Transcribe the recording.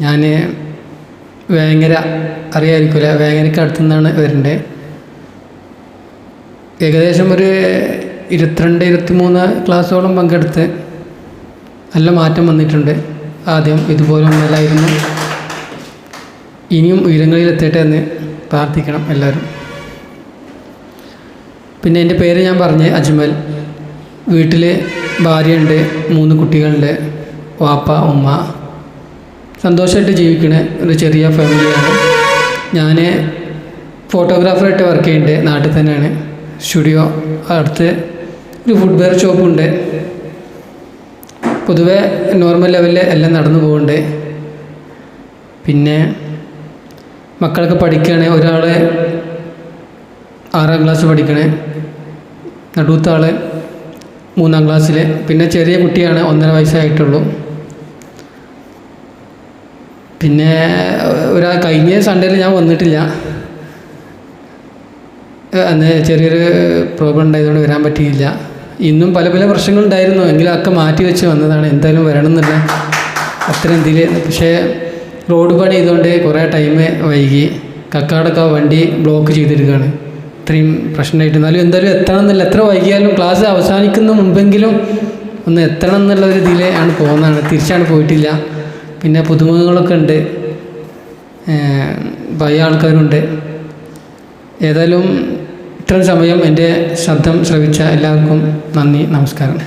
ഞാൻ വേങ്ങര അറിയാമായിരിക്കില്ല വേങ്ങരയ്ക്ക് അടുത്തു നിന്നാണ് വരേണ്ടത് ഏകദേശം ഒരു ഇരുപത്തിരണ്ട് ഇരുപത്തിമൂന്ന് ക്ലാസ്സോളം പങ്കെടുത്ത് നല്ല മാറ്റം വന്നിട്ടുണ്ട്. ആദ്യം ഇതുപോലെ ഒന്നല്ലായിരുന്നു ഇനിയും ഉയരങ്ങളിലെത്തട്ടെ എന്ന് പ്രാർത്ഥിക്കണം എല്ലാവരും. പിന്നെ എന്റെ പേര് ഞാൻ പറഞ്ഞ് അജ്മൽ. വീട്ടിൽ ഭാര്യയുണ്ട് മൂന്ന് കുട്ടികളുണ്ട്. വാപ്പ ഉമ്മ സന്തോഷമായിട്ട് ജീവിക്കുന്ന ഒരു ചെറിയ ഫാമിലിയാണ് ഞാൻ ഫോട്ടോഗ്രാഫറായിട്ട് വർക്ക് ചെയ്യുന്നുണ്ട് നാട്ടിൽ തന്നെയാണ്. സ്റ്റുഡിയോ അടുത്ത് ഒരു ഫുട്വെയർ ഷോപ്പുണ്ട് പൊതുവെ നോർമൽ ലെവലിൽ എല്ലാം നടന്നു പോകുന്നുണ്ട് പിന്നെ മക്കളൊക്കെ പഠിക്കുകയാണ് ഒരാൾ ആറാം ക്ലാസ് പഠിക്കണേ. നടുത്ത ആൾ മൂന്നാം ക്ലാസ്സിൽ പിന്നെ ചെറിയ കുട്ടിയാണ് ഒന്നര വയസ്സായിട്ടുള്ളൂ. പിന്നെ ഒരാ കഴിഞ്ഞ സൺഡേയിൽ ഞാൻ വന്നിട്ടില്ല. അന്ന് ചെറിയൊരു പ്രോബ്ലം ഉണ്ടായതുകൊണ്ട് വരാൻ പറ്റിയില്ല. ഇന്നും പല പല പ്രശ്നങ്ങളുണ്ടായിരുന്നു. എങ്കിലും ഒക്കെ മാറ്റി വെച്ച് വന്നതാണ്. എന്തായാലും വരണം എന്നില്ല അത്ര എന്തിൽ പക്ഷേ റോഡ് പണി ചെയ്തുകൊണ്ട് കുറേ ടൈം വൈകി. കക്കാടൊക്കെ വണ്ടി ബ്ലോക്ക് ചെയ്തിരിക്കുകയാണ് ഇത്രയും പ്രശ്നമായിട്ട്. എന്നാലും എന്തായാലും എത്തണം എന്നില്ല. എത്ര വൈകിയാലും ക്ലാസ് അവസാനിക്കുന്ന മുമ്പെങ്കിലും ഒന്ന് എത്തണം എന്നുള്ള ഒരു ആണ് പോകുന്നതാണ്. തിരിച്ചാണ് പോയിട്ടില്ല. പിന്നെ പുതുമുഖങ്ങളൊക്കെ ഉണ്ട്. പഴയ ആൾക്കാരുണ്ട്. ഏതായാലും ഇത്രയും സമയം എന്റെ ശബ്ദം ശ്രവിച്ച എല്ലാവർക്കും നന്ദി നമസ്കാരം.